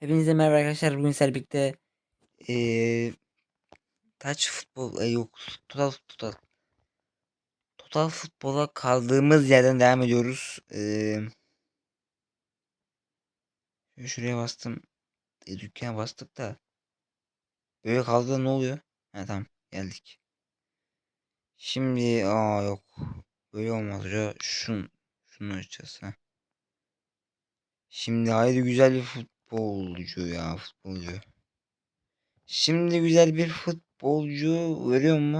Hepinize merhaba arkadaşlar. Bugün sizlerle birlikte eee Touch futbol e, yok total total total futbola kaldığımız yerden devam ediyoruz. Eee şuraya bastım. E, dükkana bastık da böyle kaldı da ne oluyor? Ha tamam geldik. Şimdi aa yok. Böyle olmaz hoca. Şun şunu açacağız ha. Şimdi haydi güzel bir futbolcu ya futbolcu. Şimdi güzel bir futbolcu veriyor mu?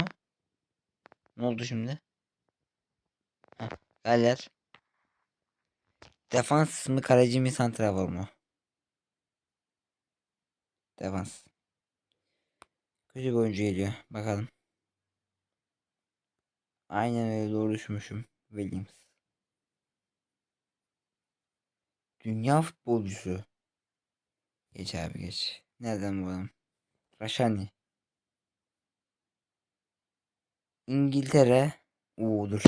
Ne oldu şimdi? Heh, Galler. Defans mı kaleci mi santrafor mu? Defans. Kötü bir oyuncu geliyor. Bakalım. Aynen öyle doğru düşünmüşüm. Williams. Dünya futbolcusu. Geç abi geç. Nereden bu adam? Raşani. İngiltere. Oo dur.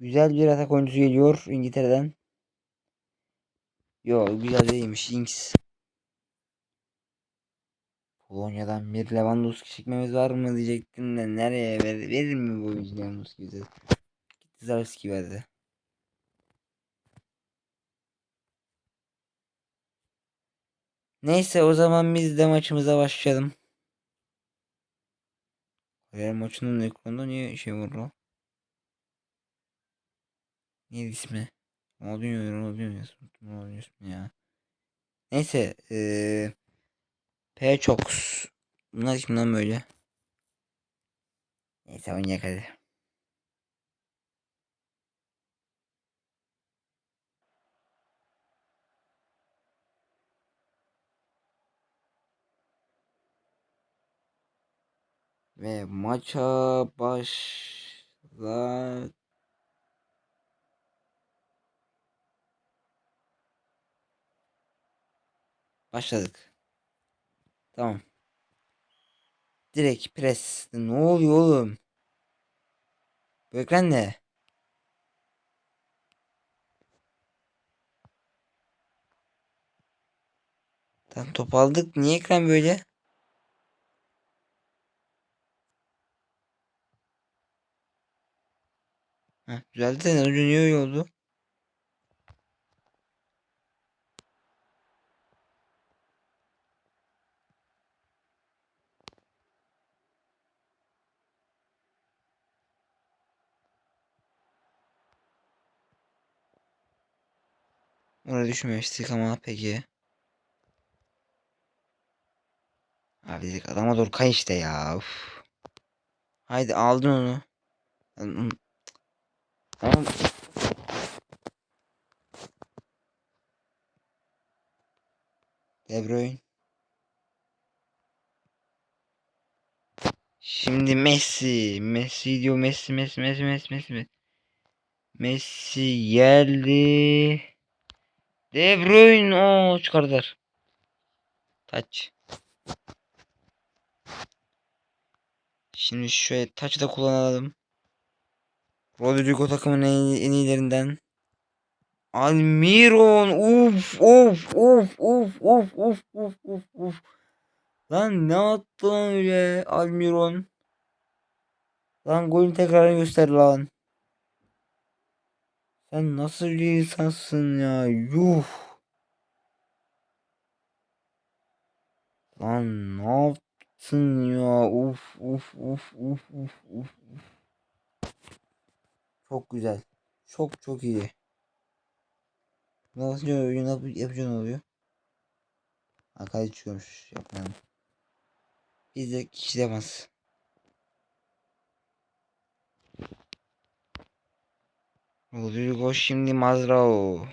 Güzel bir atak oyuncusu geliyor İngiltere'den. Yo güzel değilmiş. Ings. Polonya'dan bir Lewandowski çekmemiz var mı diyecektim de nereye verir, verir mi bu oyuncu Lewandowski bize? Gitti Zalewski verdi. Neyse o zaman biz de maçımıza başlayalım. Real maçının ekranda niye şey var lan? Neydi ismi? Ronaldinho, Ronaldinho, Ronaldinho ismi ya. Neyse, eee P-Chox. Bunlar kimden böyle? Neyse oynayak hadi. Ve maça başla. Başladık. Tamam. Direkt pres. Ne oluyor oğlum? Bu ekran ne? Tam top aldık. Niye ekran böyle? Heh, düzeldi de ucu niye öyle oldu? Oraya düşmemiştik ama peki. Abi dedik adama doğru kay işte ya. Uf. Haydi aldın onu. Tamam. De Bruyne. Şimdi Messi. Messi diyor Messi Messi Messi Messi Messi. Messi geldi. De Bruyne o çıkardılar. Taç. Şimdi şöyle taçı da kullanalım. Rodrigo takımın en, en iyilerinden. Almiron uf uf uf uf uf uf uf uf uf. Lan ne attı lan öyle Almiron? Lan golün tekrarını göster lan. Sen nasıl bir insansın ya? Yuh. Lan ne yaptın ya? Uf uf uf uf uf uf. Çok güzel. Çok çok iyi. Nasıl oyun yap yapacağın oluyor? Hakayı çıkıyormuş. Yapmayalım. Bizde kişi demez. Rodrigo şimdi Mazrao.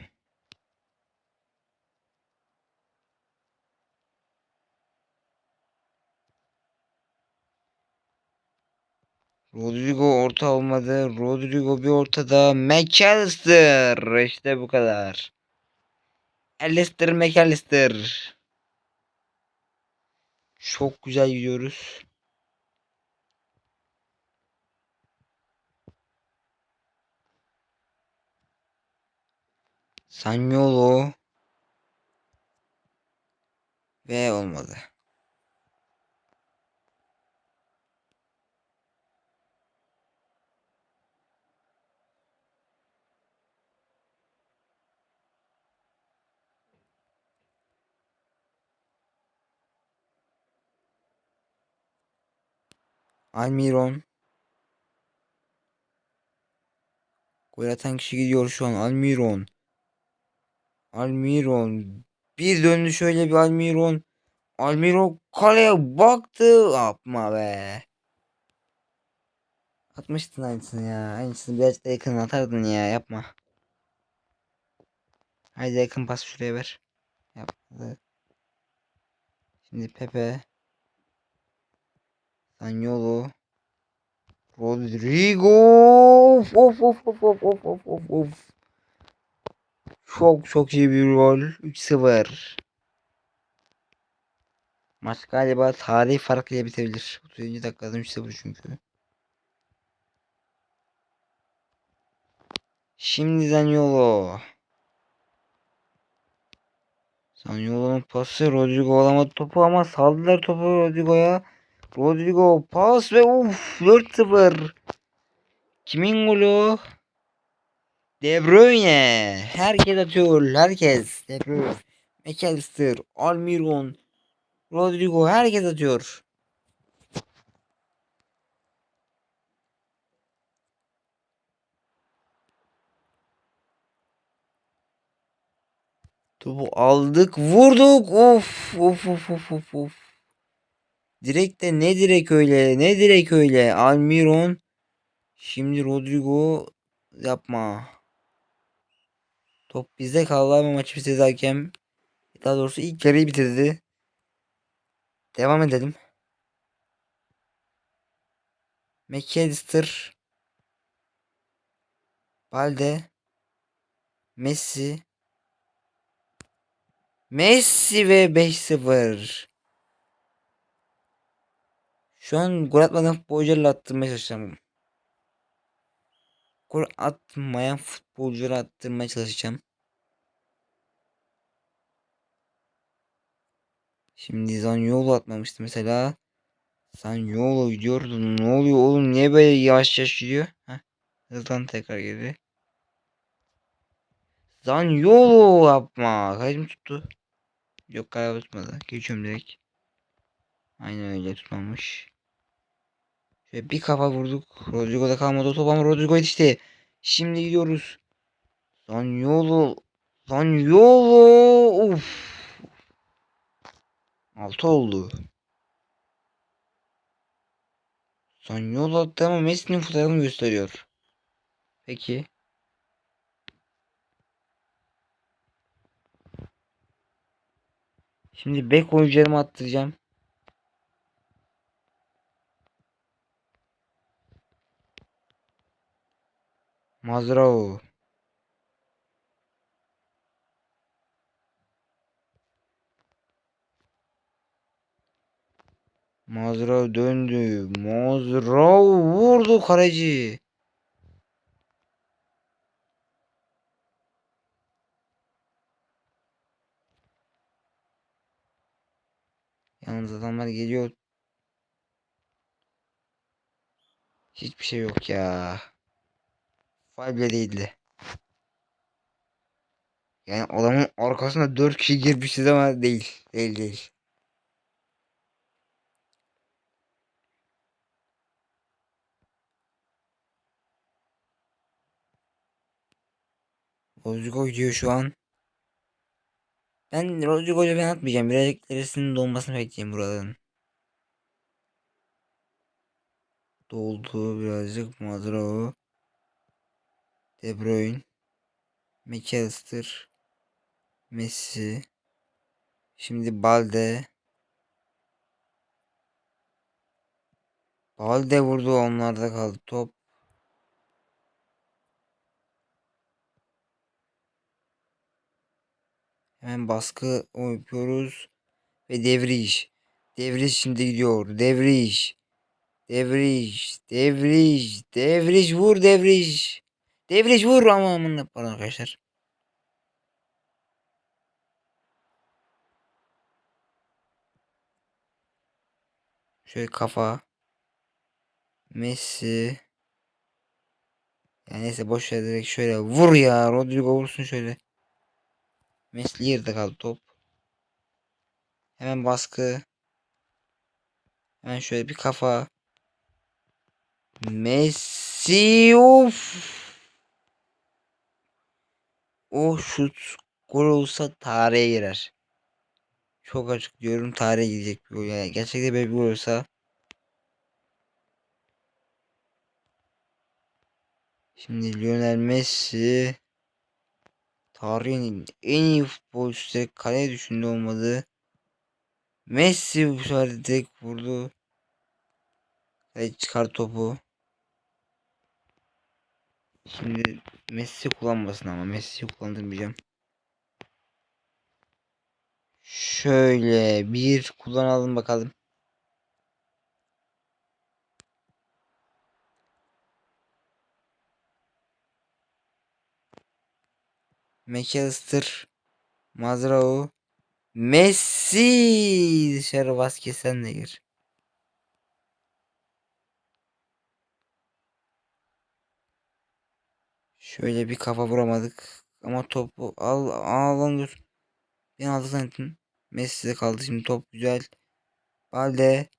Rodrigo orta olmadı. Rodrigo bir ortada. McAllister. İşte bu kadar. Alistair McAllister. Çok güzel gidiyoruz. Sanyolo ve olmadı. Almiron. Gol atan kişi gidiyor şu an. Almiron. Almiron. Bir döndü şöyle bir Almiron. Almiron kaleye baktı. Yapma be. Atmıştın aynısını ya. Aynısını biraz da yakın atardın ya. Yapma. Haydi yakın pas şuraya ver. Yapmadı. Şimdi Pepe. Sanyolo. Rodrigo. Of of of of of of of of. Çok çok iyi bir gol. 3-0. Maç galiba tarih farkıyla bitebilir. 30. dakikada 3-0 çünkü. Şimdi Zaniolo. Zaniolo'nun pası Rodrigo alamadı topu ama saldılar topu Rodrigo'ya. Rodrigo pas ve uf 4-0. Kimin golü? De Bruyne. Herkes atıyor. Herkes. De Bruyne. McAllister. Almiron. Rodrigo. Herkes atıyor. Topu aldık. Vurduk. Of. Of of of of. Direkt de ne direk öyle. Ne direk öyle. Almiron. Şimdi Rodrigo yapma. Top bizde kaldı ama maçı bitirdi hakem. Daha doğrusu ilk yarıyı bitirdi. Devam edelim. McAllister. Balde. Messi. Messi ve 5-0. Şu an gol atmadan futbolcularla attırmaya çalışacağım. Gol atmayan futbolcuları attırmaya çalışacağım. Şimdi Zaniolo atmamıştı mesela. Zaniolo gidiyordu. Ne oluyor oğlum? Niye böyle yavaş yavaş gidiyor? Heh. Hızlan tekrar geri. Zaniolo yapma. Kalecim tuttu. Yok galiba tutmadı. Geçiyorum direkt. Aynen öyle tutmamış. Şöyle bir kafa vurduk. Rodrigo'da kalmadı o top ama Rodrigo yetişti. Şimdi gidiyoruz. Zaniolo. Zaniolo. Uf. 6 oldu. Zaniolo attı ama Messi'nin fotoğrafını gösteriyor. Peki. Şimdi bek oyuncularımı attıracağım. Mazrao. Mazrao döndü. Mazrao vurdu kaleci. Yalnız adamlar geliyor. Hiçbir şey yok ya. Faal bile değildi. Yani adamın arkasına 4 kişi girmişiz ama değil. Değil değil. Rodrigo gidiyor şu an. Ben Rodrigo'yu ben atmayacağım. Birazcık deresinin dolmasını bekleyeceğim buraların. Doldu birazcık Madrao. De Bruyne. McAllister. Messi. Şimdi Balde. Balde vurdu onlarda kaldı top. Hemen baskı yapıyoruz. Ve devriş. Devriş şimdi gidiyor. Devriş. Devriş. Devriş. Devriş vur devriş. Devriş vur ama amına pardon arkadaşlar.。Şöyle kafa. Messi. Ya neyse boş ver direkt şöyle vur ya. Rodrigo vursun şöyle. Messi yerde kaldı top. Hemen baskı. Hemen şöyle bir kafa. Messi of. O şut gol olsa tarihe girer. Çok açık diyorum tarihe gidecek bir gol. Yani gerçekten böyle bir gol olsa. Şimdi Lionel Messi tarihin en iyi futbolcusu kaleye düşündü olmadı. Messi bu sefer direkt vurdu. Kale çıkar topu. Şimdi Messi kullanmasın ama Messi'yi kullandırmayacağım. Şöyle bir kullanalım bakalım. McAllister, Mazrao, Messi dışarı Vazquez sen de gir. Şöyle bir kafa vuramadık. Ama topu al al lan dur. Ben aldı zannettim. Messi'de kaldı şimdi top güzel. Balde.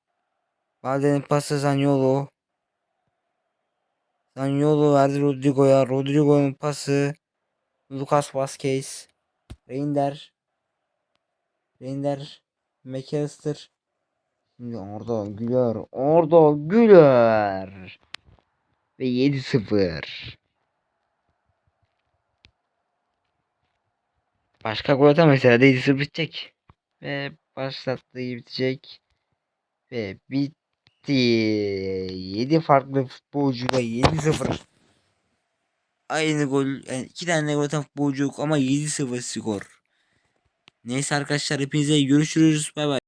Balde'nin pası Zaniolo. Zaniolo verdi Rodrigo'ya. Rodrigo'nun pası. Lucas Vazquez. Reinder. Reinder. McAllister. Şimdi orada Güler. Orada Güler. Ve 7-0. Başka gol atamazsa herhalde 7-0 bitecek. Ve başlattığı bitecek. Ve bitti. 7 farklı futbolcuyla 7-0. Aynı gol. Yani iki tane gol atan futbolcu ama 7-0 skor. Neyse arkadaşlar hepinize görüşürüz. Bay bay.